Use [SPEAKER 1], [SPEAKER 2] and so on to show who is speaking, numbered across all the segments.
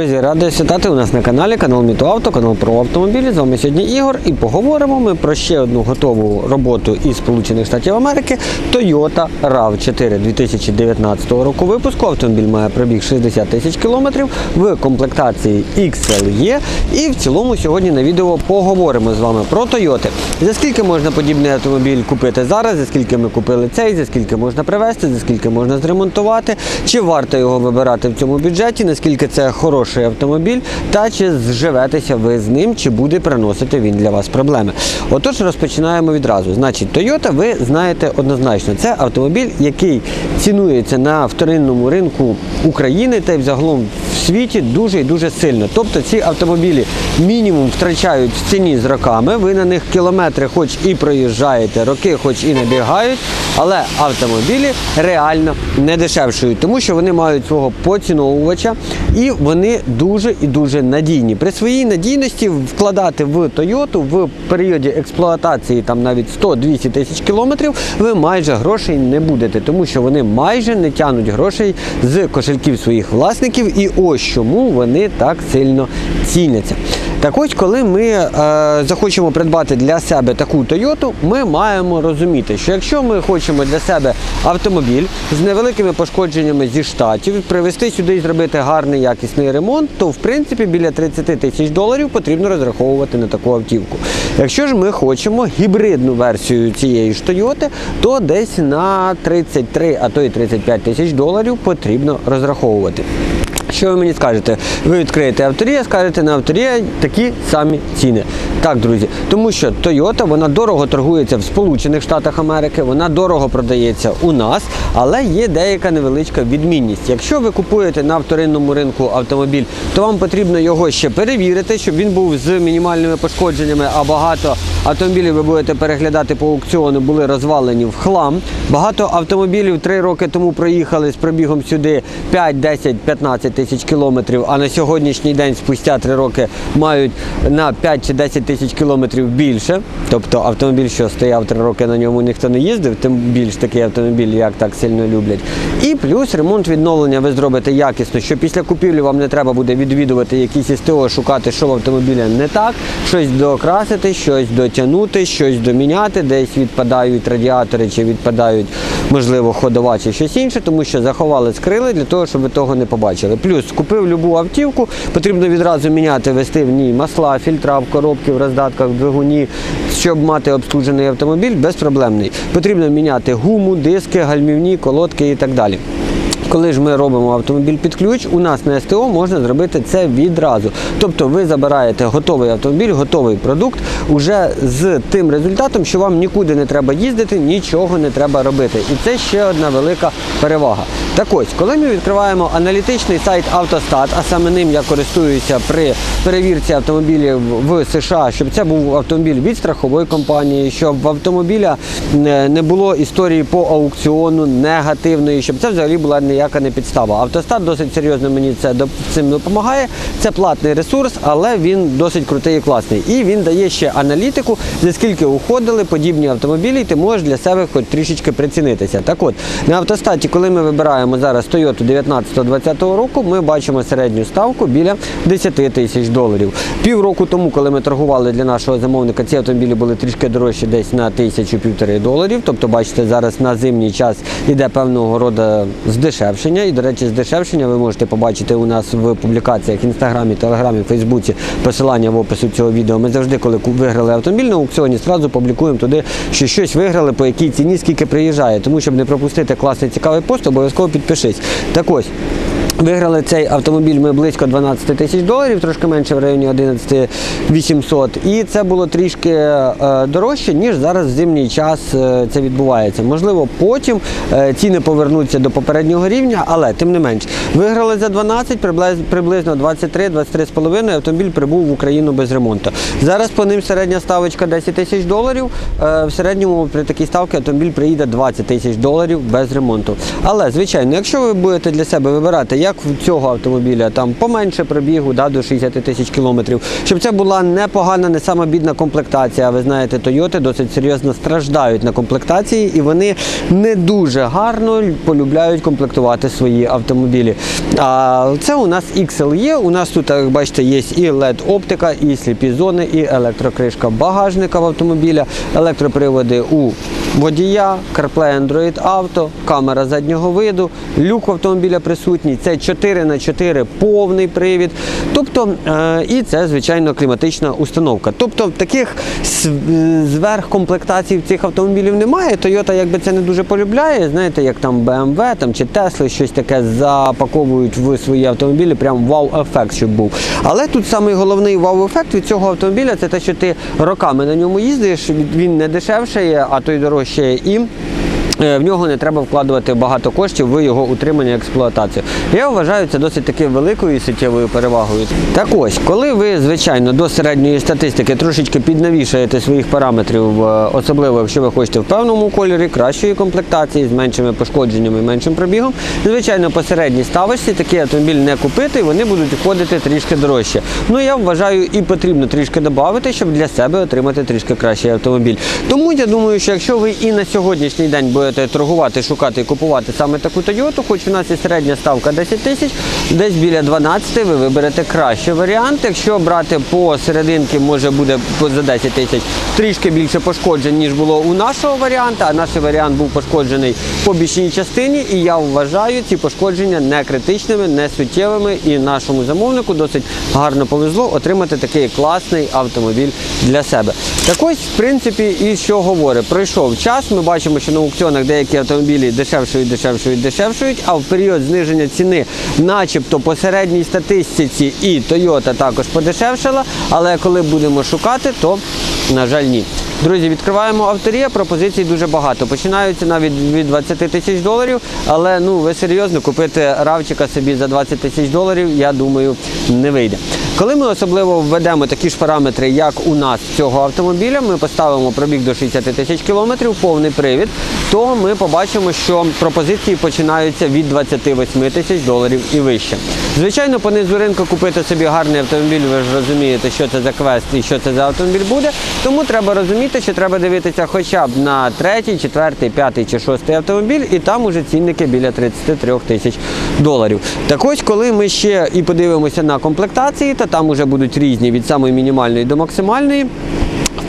[SPEAKER 1] Друзі, радий вітати у нас на каналі, канал Мітоавто, канал про автомобілі. З вами сьогодні Ігор і поговоримо ми про ще одну готову роботу із Сполучених Штатів Америки Toyota RAV4 2019 року випуску. Автомобіль має пробіг 60 тисяч кілометрів в комплектації XLE. І в цілому сьогодні на відео поговоримо з вами про Toyota. За скільки можна подібний автомобіль купити зараз, за скільки ми купили цей, за скільки можна привезти, за скільки можна зремонтувати, чи варто його вибирати в цьому бюджеті, наскільки це хороший автомобіль, та чи зживетеся ви з ним, чи буде приносити він для вас проблеми. Отож, розпочинаємо відразу. Значить, Toyota, ви знаєте однозначно, це автомобіль, який цінується на вторинному ринку України та й взагалом в світі дуже і дуже сильно. Тобто ці автомобілі мінімум втрачають в ціні з роками. Ви на них кілометри, хоч і проїжджаєте, роки, хоч і набігають, але автомобілі реально не дешевшують, тому що вони мають свого поціновувача і вони дуже і дуже надійні. При своїй надійності вкладати в Toyota в періоді експлуатації там навіть 100-200 тисяч кілометрів, ви майже грошей не будете, тому що вони майже не тянуть грошей з кошельків своїх власників, і ось чому вони так сильно ціняться. Так ось, коли ми е, захочемо придбати для себе таку Toyota, ми маємо розуміти, що якщо ми хочемо для себе автомобіль з невеликими пошкодженнями зі штатів, привезти сюди і зробити гарний якісний ремонт, то в принципі біля 30 тисяч доларів потрібно розраховувати на таку автівку. Якщо ж ми хочемо гібридну версію цієї ж Toyota, то десь на 33, а то і 35 тисяч доларів потрібно розраховувати. Що ви мені скажете? Ви відкриєте авторія, скажете на авторія такі самі ціни. Так, друзі, тому що Toyota вона дорого торгується в Сполучених Штатах Америки, вона дорого продається у нас, але є деяка невеличка відмінність. Якщо ви купуєте на вторинному ринку автомобіль, то вам потрібно його ще перевірити, щоб він був з мінімальними пошкодженнями, а багато автомобілів ви будете переглядати по аукціону, були розвалені в хлам. Багато автомобілів 3 роки тому проїхали з пробігом сюди 5, 10, 15 тисяч кілометрів, а на сьогоднішній день, спустя 3 роки, мають на 5 чи 10 тисяч кілометрів більше. Тобто автомобіль, що стояв 3 роки, на ньому ніхто не їздив, тим більш такий автомобіль, як так сильно люблять. І плюс ремонт відновлення ви зробите якісно, що після купівлі вам не треба буде відвідувати якісь СТО, шукати, що в автомобілі не так, щось докрасити, щось дотягнути, щось доміняти, десь відпадають радіатори чи відпадають, можливо, ходова чи щось інше, тому що заховали, скрили для того, щоб того не побачили. Плюс купив любу автівку, потрібно відразу міняти, вести в ній масла, фільтра в коробки, в роздатках, в двигуні, щоб мати обслужений автомобіль, безпроблемний. Потрібно міняти гуму, диски, гальмівні, колодки і так далі. Коли ж ми робимо автомобіль під ключ, у нас на СТО можна зробити це відразу. Тобто ви забираєте готовий автомобіль, готовий продукт уже з тим результатом, що вам нікуди не треба їздити, нічого не треба робити. І це ще одна велика перевага. Так ось, коли ми відкриваємо аналітичний сайт Автостат, а саме ним я користуюся при перевірці автомобілів в США, щоб це був автомобіль від страхової компанії, щоб в автомобіля не не було історії по аукціону негативної, щоб це взагалі була ніяка не підстава. Автостат досить серйозно мені це цим допомагає. Це платний ресурс, але він досить крутий і класний. І він дає ще аналітику, за скільки уходили подібні автомобілі, і ти можеш для себе хоч трішечки прицінитися. Так от, на автостаті, коли ми вибираємо зараз Toyota 19-20 року, ми бачимо середню ставку біля 10 тисяч доларів. Півроку тому, коли ми торгували для нашого замовника, ці автомобілі були трішки дорожчі десь на тисячу-півтори доларів. Тобто, бачите, зараз на зимній час іде певного роду здешевшення. І, до речі, здешевшення ви можете побачити у нас в публікаціях в інстаграмі, телеграмі, фейсбуці, посилання в опису цього відео. Ми завжди, коли виграли автомобіль на аукціоні, зразу публікуємо туди, що щось виграли, по якій ціні, скільки приїжджає. Тому щоб не пропустити класний цікавий пост, обов'язково підпишись. Так ось. Виграли цей автомобіль ми близько 12 тисяч доларів, трошки менше в районі 11 800. І це було трішки е, дорожче, ніж зараз в зимній час е, це відбувається. Можливо, потім е, ціни повернуться до попереднього рівня, але тим не менш. Виграли за 12, приблизно 23-23,5 автомобіль прибув в Україну без ремонту. Зараз по ним середня ставочка 10 тисяч доларів. В середньому при такій ставці автомобіль приїде 20 тисяч доларів без ремонту. Але, звичайно, якщо ви будете для себе вибирати як як в цього автомобіля, там поменше пробігу, да, до 60 тисяч кілометрів, щоб це була непогана, не сама бідна комплектація. Ви знаєте, Тойоти досить серйозно страждають на комплектації, і вони не дуже гарно полюбляють комплектувати свої автомобілі. А це у нас XLE. У нас тут, як бачите, є і LED-оптика, і сліпі зони, і електрокришка багажника в автомобіля, електроприводи у водія, CarPlay Android Auto, камера заднього виду, люк автомобіля присутній. Це 4 на 4 повний привід. Тобто, е, і це, звичайно, кліматична установка. Тобто таких зверхкомплектацій цих автомобілів немає. Toyota якби це не дуже полюбляє. Знаєте, як там BMW там, чи Tesla щось таке запаковують в свої автомобілі, прям вау-ефект, щоб був. Але тут самий головний вау-ефект від цього автомобіля це те, що ти роками на ньому їздиш, він не дешевшає, а то й дорожчає і. Е, В нього не треба вкладувати багато коштів в його утримання і експлуатацію. Я вважаю це досить таки великою суттєвою перевагою. Так ось, коли ви, звичайно, до середньої статистики трошечки піднавішаєте своїх параметрів, е, особливо якщо ви хочете в певному кольорі, кращої комплектації, з меншими пошкодженнями і меншим пробігом, звичайно, по середній ставочці такий автомобіль не купити, вони будуть виходити трішки дорожче. Ну я вважаю, і потрібно трішки додати, щоб для себе отримати трішки кращий автомобіль. Тому я думаю, що якщо ви і на сьогоднішній день будете торгувати, шукати і купувати саме таку Тойоту, хоч у нас є середня ставка 10 тисяч, десь біля 12 ви виберете кращий варіант. Якщо брати по серединки, може буде за 10 тисяч трішки більше пошкоджень, ніж було у нашого варіанта. А наш варіант був пошкоджений по бічній частині, і я вважаю ці пошкодження не критичними, не суттєвими. І нашому замовнику досить гарно повезло отримати такий класний автомобіль для себе. Так ось, в принципі, і що говорить. Пройшов час. Ми бачимо, що на аукціонах деякі автомобілі дешевшують, дешевшують, дешевшують, а в період зниження ціни, начебто по середній статистиці, і Toyota також подешевшала. Але коли будемо шукати, то на жаль, ні. Друзі, відкриваємо авторія, пропозицій дуже багато. Починаються навіть від 20 тисяч доларів, але ну ви серйозно купити равчика собі за 20 тисяч доларів, я думаю, не вийде. Коли ми особливо введемо такі ж параметри, як у нас цього автомобіля, ми поставимо пробіг до 60 тисяч кілометрів, повний привід, то ми побачимо, що пропозиції починаються від 28 тисяч доларів і вище. Звичайно, по низу ринку купити собі гарний автомобіль, ви ж розумієте, що це за квест і що це за автомобіль буде. Тому треба розуміти, що треба дивитися хоча б на третій, четвертий, п'ятий чи шостий автомобіль, і там уже цінники біля 33 тисяч доларів. Так ось, коли ми ще і подивимося на комплектації, то там уже будуть різні від самої мінімальної до максимальної.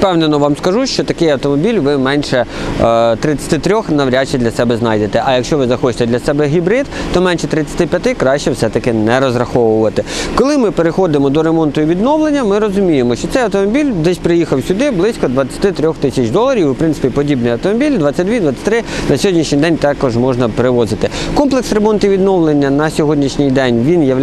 [SPEAKER 1] Впевнено вам скажу, що такий автомобіль ви менше е, 33 навряд чи для себе знайдете. А якщо ви захочете для себе гібрид, то менше 35 краще все-таки не розраховувати. Коли ми переходимо до ремонту і відновлення, ми розуміємо, що цей автомобіль десь приїхав сюди близько 23 тисяч доларів. В принципі, подібний автомобіль 22-23 на сьогоднішній день також можна перевозити. Комплекс ремонту і відновлення на сьогоднішній день він є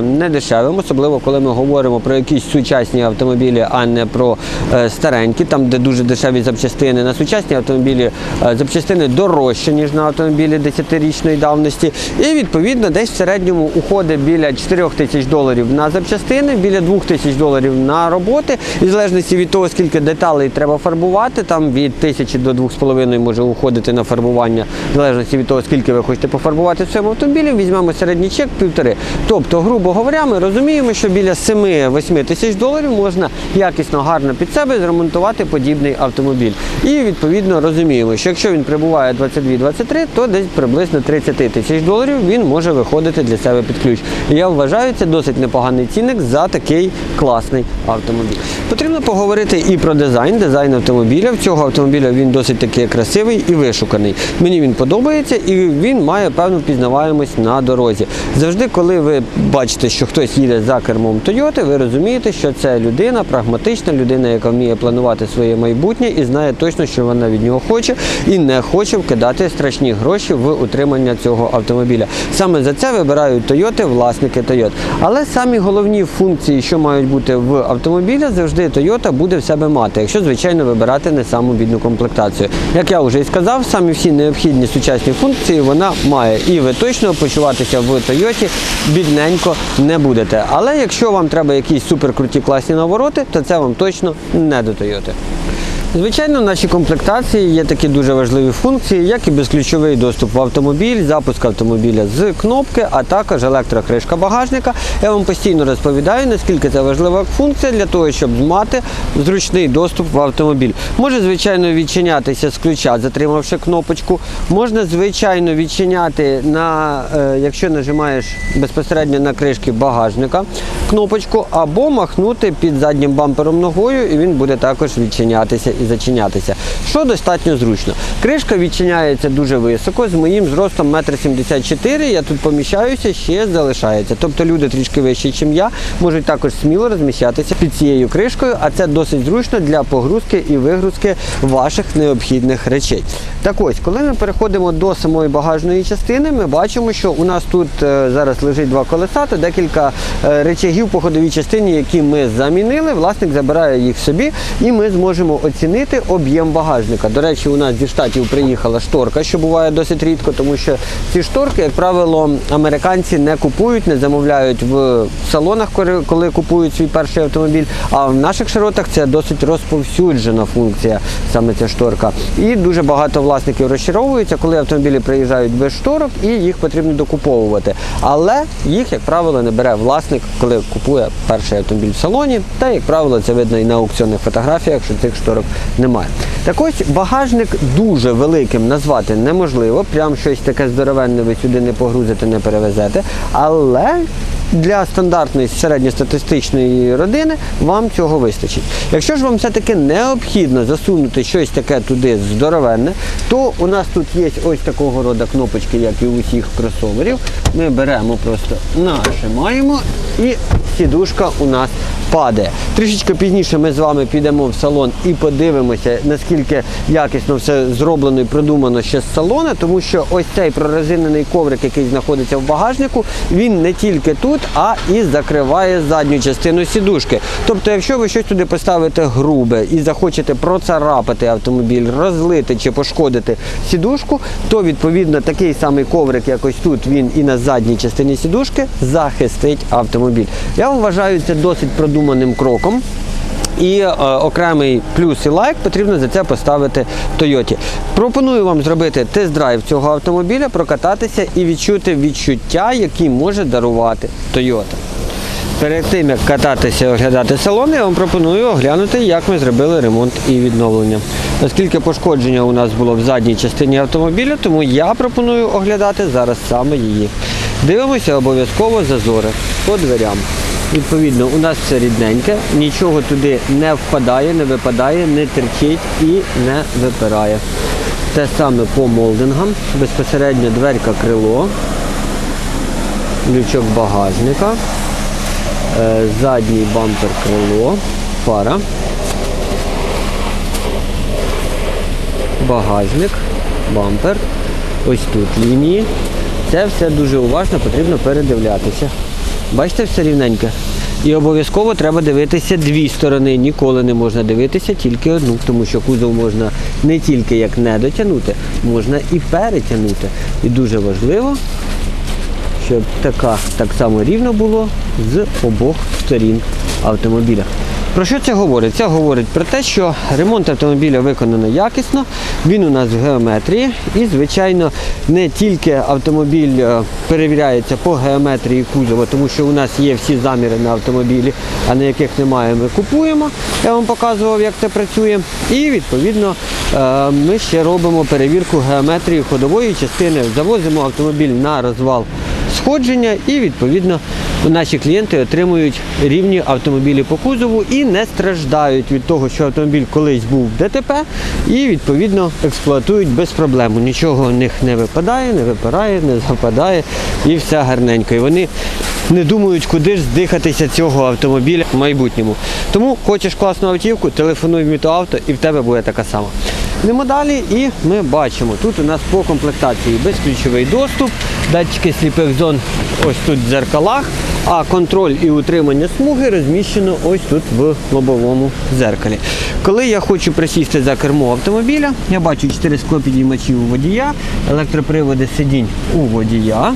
[SPEAKER 1] недешевим, особливо коли ми говоримо про якісь сучасні автомобілі, а не про е, старенькі, там де дуже дешеві запчастини. На сучасні автомобілі е, запчастини дорожчі, ніж на автомобілі 10-річної давності. І відповідно десь в середньому уходить біля 4 тисяч доларів на запчастини, біля 2 тисяч доларів на роботи. І в залежності від того, скільки деталей треба фарбувати, там від тисячі до 2,5 може уходити на фарбування, в залежності від того, скільки ви хочете пофарбувати в своєму автомобілі, візьмемо середній чек півтори. Тобто, грубо говоря, ми розуміємо, що біля 7-8 тисяч доларів можна якісно, гарно під себе зремонтувати подібний автомобіль. І відповідно розуміємо, що якщо він прибуває 22-23, то десь приблизно 30 тисяч доларів він може виходити для себе під ключ. І я вважаю, це досить непоганий цінник за такий класний автомобіль. Потрібно поговорити і про дизайн, дизайн автомобіля. В цього автомобіля він досить таки красивий і вишуканий. Мені він подобається і він має певну впізнаваємость на дорозі. Завжди, коли ви бачите, що хтось їде за кермом Тойоти, ви розумієте, що це людина, прагматична людина, яка вміє планувати своє майбутнє і знає точно, що вона від нього хоче, і не хоче вкидати страшні гроші в утримання цього автомобіля. Саме за це вибирають Тойоти, власники Тойот. Але самі головні функції, що мають бути в автомобілі, завжди Toyota буде в себе мати, якщо звичайно вибирати не саму бідну комплектацію. Як я вже і сказав, самі всі необхідні сучасні функції вона має, і ви точно почуватися в Тойоті бідненько не будете. Але якщо вам треба якісь суперкруті класні навороти, то це вам точно не до Тойоти. Звичайно, в нашій комплектації є такі дуже важливі функції, як і безключовий доступ в автомобіль, запуск автомобіля з кнопки, а також електрокришка багажника. Я вам постійно розповідаю, наскільки це важлива функція для того, щоб мати зручний доступ в автомобіль. Може, звичайно, відчинятися з ключа, затримавши кнопочку. Можна, звичайно, відчиняти на, е, якщо нажимаєш безпосередньо на кришки багажника кнопочку, або махнути під заднім бампером ногою, і він буде також відчинятися і зачинятися, що достатньо зручно. Кришка відчиняється дуже високо, з моїм зростом 1,74 м. Я тут поміщаюся, ще залишається. Тобто люди трішки вищі, ніж я, можуть також сміло розміщатися під цією кришкою, а це досить зручно для погрузки і вигрузки ваших необхідних речей. Так ось, коли ми переходимо до самої багажної частини, ми бачимо, що у нас тут е, зараз лежить два колеса та декілька е, речагів по ходовій частині, які ми замінили. Власник забирає їх собі, і ми зможемо оцінити об'єм багажника. До речі, у нас зі штатів приїхала шторка, що буває досить рідко, тому що ці шторки, як правило, американці не купують, не замовляють в салонах, коли купують свій перший автомобіль. А в наших широтах це досить розповсюджена функція, саме ця шторка. І дуже багато власників розчаровуються, коли автомобілі приїжджають без шторок і їх потрібно докуповувати. Але їх, як правило, не бере власник, коли купує перший автомобіль в салоні. Та, як правило, це видно і на аукціонних фотографіях, що цих шторок немає. Так ось багажник дуже великим назвати неможливо. Прям щось таке здоровенне ви сюди не погрузите, не перевезете. Але для стандартної середньостатистичної родини вам цього вистачить. Якщо ж вам все-таки необхідно засунути щось таке туди здоровенне, то у нас тут є ось такого роду кнопочки, як і у усіх кросоверів. Ми беремо просто нажимаємо і сідушка у нас падає. Трішечки пізніше ми з вами підемо в салон і подивимося, наскільки якісно все зроблено і продумано ще з салона, тому що ось цей прорезинений коврик, який знаходиться в багажнику, він не тільки тут, а і закриває задню частину сідушки. Тобто, якщо ви щось туди поставите грубе і захочете процарапати автомобіль, розлити чи пошкодити сідушку, то відповідно такий самий коврик, якось тут, він і на задній частині сідушки захистить автомобіль. Я вважаю це досить продуманим кроком. І е, окремий плюс і лайк потрібно за це поставити Тойоті. Пропоную вам зробити тест-драйв цього автомобіля, прокататися і відчути відчуття, які може дарувати Toyota. Перед тим як кататися і оглядати салон, я вам пропоную оглянути, як ми зробили ремонт і відновлення. Оскільки пошкодження у нас було в задній частині автомобіля, тому я пропоную оглядати зараз саме її. Дивимося обов'язково зазори по дверям. Відповідно, у нас все рідненьке, нічого туди не впадає, не випадає, не терчить і не випирає. Те саме по молдингам, безпосередньо дверка крило, лючок багажника, е, задній бампер крило, фара, багажник, бампер, ось тут лінії. Це все дуже уважно потрібно передивлятися. Бачите, все рівненьке. І обов'язково треба дивитися дві сторони. Ніколи не можна дивитися тільки одну, тому що кузов можна не тільки як не дотягнути, можна і перетягнути. І дуже важливо, щоб така так само рівно було з обох сторін автомобіля. Про що це говорить? Це говорить про те, що ремонт автомобіля виконано якісно, він у нас в геометрії і, звичайно, не тільки автомобіль е, перевіряється по геометрії кузова, тому що у нас є всі заміри на автомобілі, а на яких немає, ми купуємо. Я вам показував, як це працює. І відповідно е, ми ще робимо перевірку геометрії ходової частини, завозимо автомобіль на розвал сходження і відповідно наші клієнти отримують рівні автомобілі по кузову і не страждають від того, що автомобіль колись був в ДТП і відповідно експлуатують без проблем. Нічого у них не випадає, не випирає, не западає і все гарненько. І вони не думають, куди ж здихатися цього автомобіля в майбутньому. Тому хочеш класну автівку, телефонуй в Мітоавто і в тебе буде така сама. Йдемо далі і ми бачимо, тут у нас по комплектації безключовий доступ, датчики сліпих зон ось тут в дзеркалах, а контроль і утримання смуги розміщено ось тут в лобовому дзеркалі. Коли я хочу присісти за кермо автомобіля, я бачу 4 склопідіймачі у водія, електроприводи сидінь у водія.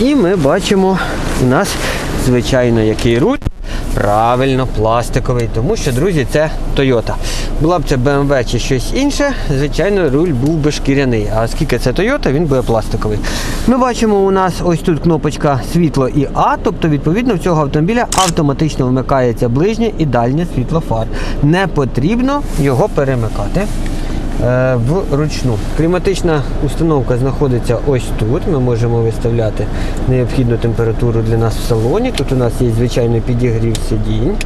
[SPEAKER 1] І ми бачимо у нас, звичайно, який руль. Правильно, пластиковий, тому що, друзі, це Toyota. Була б це BMW чи щось інше, звичайно, руль був би шкіряний. А оскільки це Toyota, він буде пластиковий. Ми бачимо, у нас ось тут кнопочка світло і А, тобто, відповідно, в цього автомобіля автоматично вмикається ближнє і дальнє світло фар. Не потрібно його перемикати вручну. Кліматична установка знаходиться ось тут. Ми можемо виставляти необхідну температуру для нас в салоні. Тут у нас є звичайний підігрів сидінь.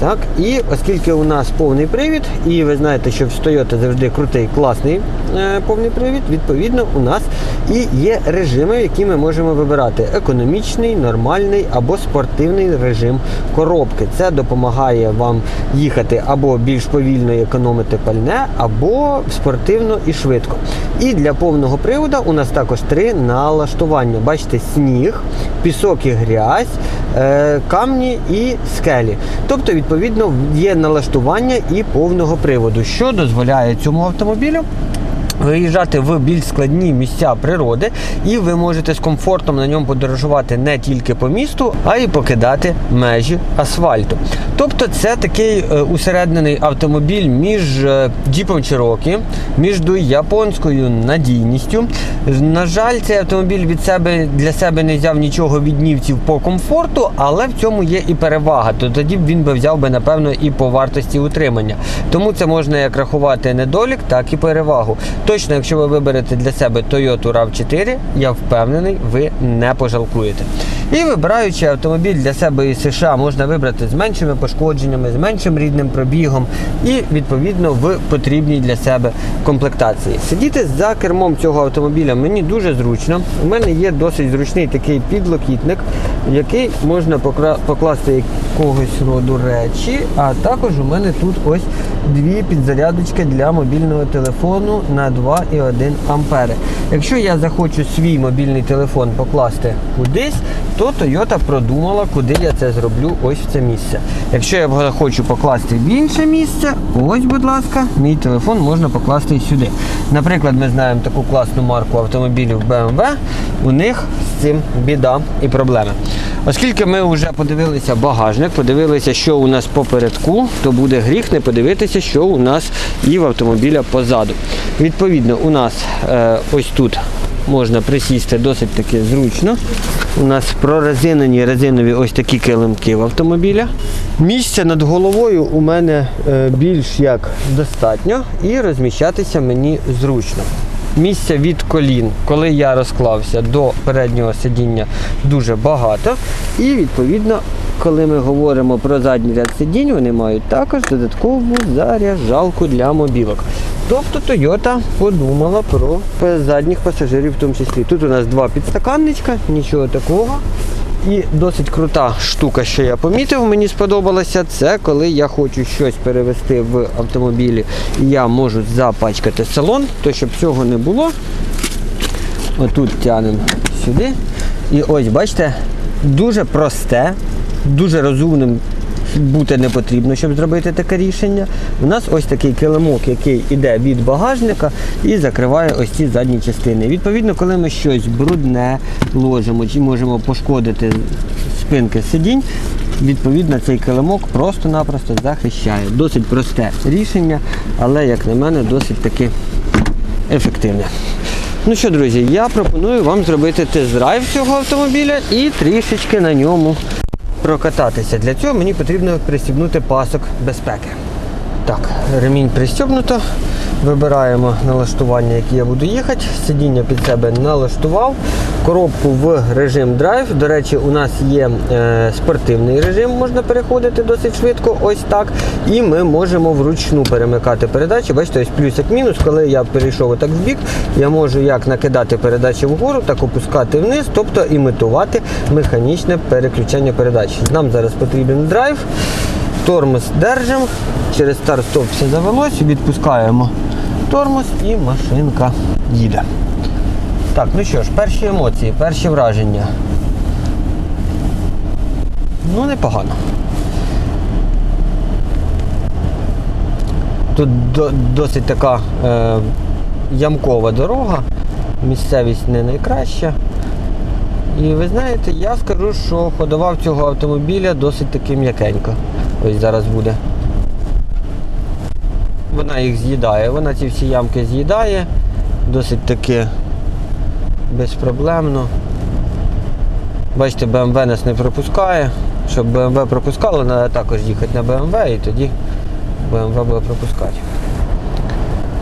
[SPEAKER 1] Так, і оскільки у нас повний привід, і ви знаєте, що в Toyota завжди крутий, класний е, повний привід, відповідно, у нас і є режими, які ми можемо вибирати: економічний, нормальний або спортивний режим коробки. Це допомагає вам їхати або більш повільно і економити пальне, або спортивно і швидко. І для повного приводу у нас також три налаштування. Бачите, сніг, пісок і грязь, е, камні і скелі. Тобто, відповідно, є налаштування і повного приводу, що дозволяє цьому автомобілю. Виїжджати в більш складні місця природи, і ви можете з комфортом на ньому подорожувати не тільки по місту, а й покидати межі асфальту. Тобто, це такий е, усереднений автомобіль між е, Jeepом Cherokee, між японською надійністю. На жаль, цей автомобіль від себе для себе не взяв нічого від німців по комфорту, але в цьому є і перевага. То тоді б він би взяв би, напевно, і по вартості утримання. Тому це можна як рахувати недолік, так і перевагу. Точно, якщо ви виберете для себе Toyota RAV4, я впевнений, ви не пожалкуєте. І вибираючи автомобіль для себе із США, можна вибрати з меншими пошкодженнями, з меншим рідним пробігом і відповідно в потрібній для себе комплектації. Сидіти за кермом цього автомобіля мені дуже зручно. У мене є досить зручний такий підлокітник, який можна покласти якогось роду речі. А також у мене тут ось дві підзарядочки для мобільного телефону на 2,1 ампери. Якщо я захочу свій мобільний телефон покласти кудись, то Toyota продумала, куди я це зроблю ось в це місце. Якщо я хочу покласти в інше місце, ось, будь ласка, мій телефон можна покласти і сюди. Наприклад, ми знаємо таку класну марку автомобілів BMW, у них з цим біда і проблеми. Оскільки ми вже подивилися багажник, подивилися, що у нас попередку, то буде гріх не подивитися, що у нас і в автомобіля позаду. Відповідно, у нас е, ось тут можна присісти досить таки зручно. У нас прорезинені резинові ось такі килимки в автомобіля. Місця над головою у мене е, більш як достатньо і розміщатися мені зручно. Місця від колін, коли я розклався до переднього сидіння, дуже багато. І відповідно, коли ми говоримо про задній ряд сидінь, вони мають також додаткову заряджалку для мобілок. Тобто Toyota подумала про задніх пасажирів в тому числі. Тут у нас два підстаканничка, нічого такого. І досить крута штука, що я помітив, мені сподобалося, це коли я хочу щось перевезти в автомобілі і я можу запачкати салон, то щоб цього не було, отут тянемо сюди. І ось, бачите, дуже просте, дуже розумним бути не потрібно, щоб зробити таке рішення. У нас ось такий килимок, який йде від багажника і закриває ось ці задні частини. Відповідно, коли ми щось брудне ложимо чи можемо пошкодити спинки сидінь, відповідно цей килимок просто-напросто захищає. Досить просте рішення, але, як на мене, досить таки ефективне. Ну що, друзі, я пропоную вам зробити тест-драйв цього автомобіля і трішечки на ньому прокататися. Для цього мені потрібно пристібнути пасок безпеки. Так, ремінь пристібнуто. Вибираємо налаштування, які я буду їхати. Сидіння під себе налаштував. Коробку в режим драйв. До речі, у нас є е, спортивний режим, можна переходити досить швидко, ось так. І ми можемо вручну перемикати передачі. Бачите, ось плюс як мінус, коли я перейшов отак в бік, я можу як накидати передачі вгору, так опускати вниз, тобто імітувати механічне переключення передач. Нам зараз потрібен драйв. Тормоз держимо, через старт-стоп все завелось, відпускаємо тормоз і машинка їде. Так, ну що ж, перші емоції, перші враження. Ну, непогано. Тут до- досить така е, ямкова дорога, місцевість не найкраща. І ви знаєте, я скажу, що ходова в цього автомобіля досить таки м'якенька. Ось зараз буде. Вона їх з'їдає, вона ці всі ямки з'їдає, досить таки безпроблемно. Бачите, BMW нас не пропускає. Щоб BMW пропускало, треба також їхати на BMW і тоді BMW буде пропускати.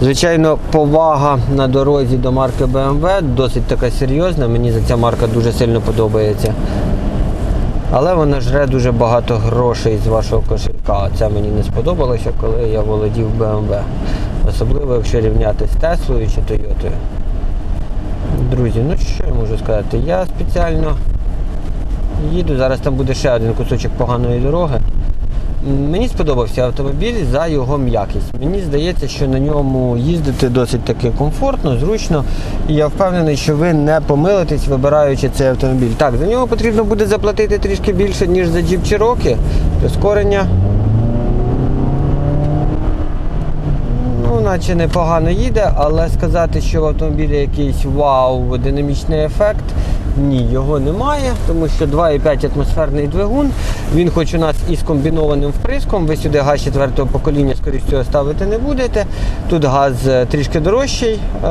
[SPEAKER 1] Звичайно, повага на дорозі до марки BMW досить така серйозна. Мені за ця марка дуже сильно подобається. Але вона жре дуже багато грошей з вашого кошелька. Це мені не сподобалося, коли я володів BMW. Особливо, якщо рівняти з Теслою чи Тойотою. Друзі, ну що я можу сказати? Я спеціально їду, зараз там буде ще один кусочок поганої дороги. Мені сподобався автомобіль за його м'якість. Мені здається, що на ньому їздити досить таки комфортно, зручно. І я впевнений, що ви не помилитесь, вибираючи цей автомобіль. Так, за нього потрібно буде заплатити трішки більше, ніж за Jeep Cherokee. Прискорення. Ну, наче непогано їде, але сказати, що в автомобілі якийсь вау, динамічний ефект. Ні, його немає, тому що 2,5 атмосферний двигун. Він хоч у нас із комбінованим вприском, ви сюди газ 4 покоління, скоріш всього, ставити не будете. Тут газ е, трішки дорожчий, е,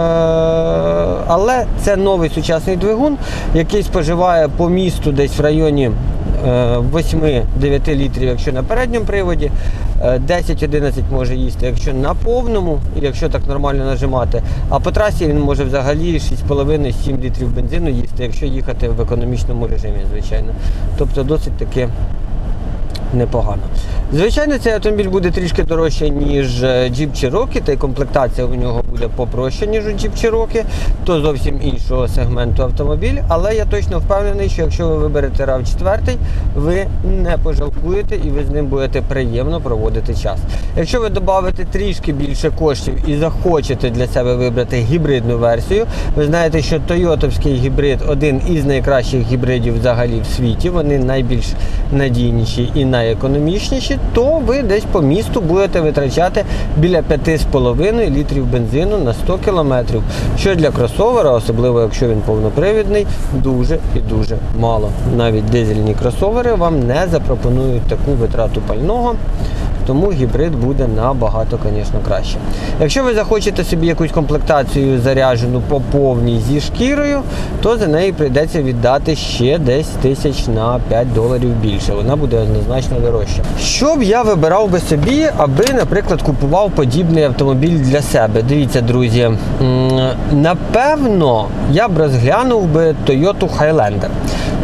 [SPEAKER 1] але це новий сучасний двигун, який споживає по місту десь в районі е, 8-9 літрів, якщо на передньому приводі, е, 10-11 може їсти, якщо на повному, якщо так нормально нажимати. А по трасі він може взагалі 6,5-7 літрів бензину їсти, якщо їхати в економічному режимі, звичайно. Тобто досить таки непогано. Звичайно, цей автомобіль буде трішки дорожче, ніж е, Jeep Cherokee, та й комплектація у нього буде попроще, ніж у Jeep Cherokee, то зовсім іншого сегменту автомобіль. Але я точно впевнений, що якщо ви виберете rav 4 ви не пожалкуєте і ви з ним будете приємно проводити час. Якщо ви додавите трішки більше коштів і захочете для себе вибрати гібридну версію, ви знаєте, що Тойотовський гібрид один із найкращих гібридів взагалі в світі. Вони найбільш надійніші і найекономічніші, то ви десь по місту будете витрачати біля 5,5 літрів бензину на 100 кілометрів. Що для кросовера, особливо якщо він повнопривідний, дуже і дуже мало. Навіть дизельні кросовери вам не запропонують таку витрату пального. Тому гібрид буде набагато, звісно, краще. Якщо ви захочете собі якусь комплектацію заряджену по повній зі шкірою, то за неї прийдеться віддати ще десь тисяч на 5 доларів більше. Вона буде однозначно дорожча. Що б я вибирав би собі, аби, наприклад, купував подібний автомобіль для себе? Дивіться, друзі, напевно, я б розглянув би Toyota Highlander.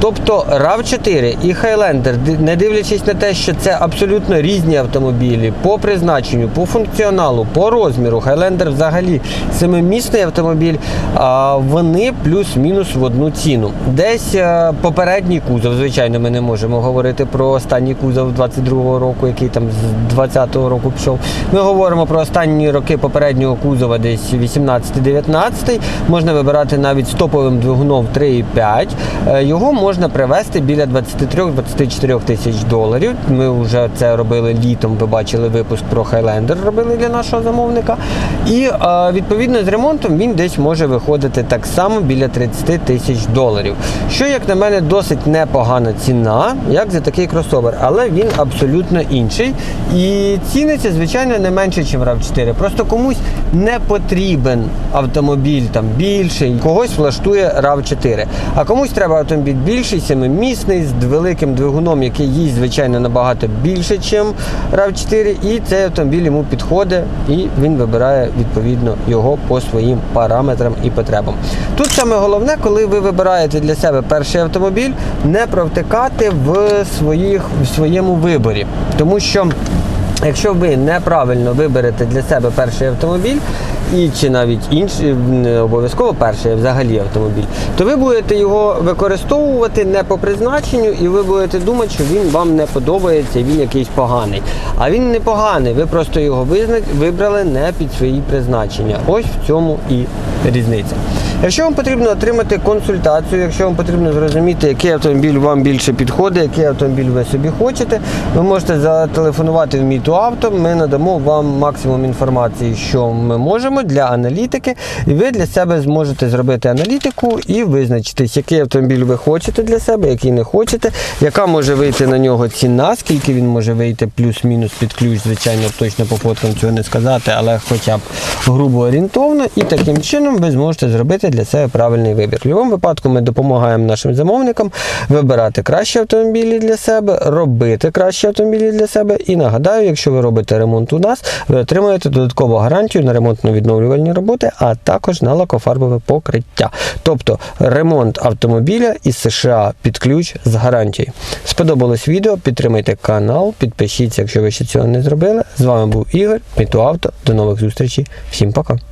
[SPEAKER 1] Тобто RAV4 і Highlander, не дивлячись на те, що це абсолютно різні автомобілі по призначенню, по функціоналу, по розміру. Highlander взагалі семимісний автомобіль, а вони плюс-мінус в одну ціну. Десь е, попередній кузов, звичайно, ми не можемо говорити про останній кузов 22-го року, який там з 20-го року пішов. Ми говоримо про останні роки попереднього кузова, десь 18-19. Можна вибирати навіть з топовим двигуном 3,5. Е, Його можна привезти біля 23-24 тисяч доларів. Ми вже це робили літом. Ви бачили випуск про Highlander, робили для нашого замовника. І е, відповідно з ремонтом він десь може виходити так само біля 30 тисяч доларів. Що, як на мене, досить непогана ціна, як за такий кросовер, але він абсолютно інший. І ціниться, звичайно, не менше, ніж rav 4 Просто комусь не потрібен автомобіль там більший, когось влаштує rav 4 А комусь треба автомобіль більший, семимісний, з великим двигуном, який їсть, звичайно, набагато більше, ніж rav 4 І цей автомобіль йому підходить, і він вибирає відповідно його по своїм параметрам і потребам. Тут саме головне, коли ви вибираєте для себе перший автомобіль, не провтикати в, своїх, в своєму виборі. Тому що Якщо ви неправильно виберете для себе перший автомобіль, і чи навіть інший, не обов'язково перший, а взагалі автомобіль, то ви будете його використовувати не по призначенню, і ви будете думати, що він вам не подобається, він якийсь поганий. А він не поганий, ви просто його вибрали не під свої призначення. Ось в цьому і різниця. Якщо вам потрібно отримати консультацію, якщо вам потрібно зрозуміти, який автомобіль вам більше підходить, який автомобіль ви собі хочете, ви можете зателефонувати в Міту Авто. Ми надамо вам максимум інформації, що ми можемо для аналітики, і ви для себе зможете зробити аналітику і визначитись, який автомобіль ви хочете для себе, який не хочете, яка може вийти на нього ціна, скільки він може вийти плюс-мінус під ключ, звичайно, точно по фоткам цього не сказати, але хоча б грубо орієнтовно, і таким чином ви зможете зробити для себе правильний вибір. В будь-якому випадку ми допомагаємо нашим замовникам вибирати кращі автомобілі для себе, робити кращі автомобілі для себе. І нагадаю, якщо ви робите ремонт у нас, ви отримаєте додаткову гарантію на ремонтно-відновлювальні роботи, а також на лакофарбове покриття. Тобто ремонт автомобіля із США під ключ з гарантією. Сподобалось відео, підтримайте канал, підпишіться, якщо ви ще цього не зробили. З вами був Ігор, Мітуавто. До нових зустрічей. Всім пока.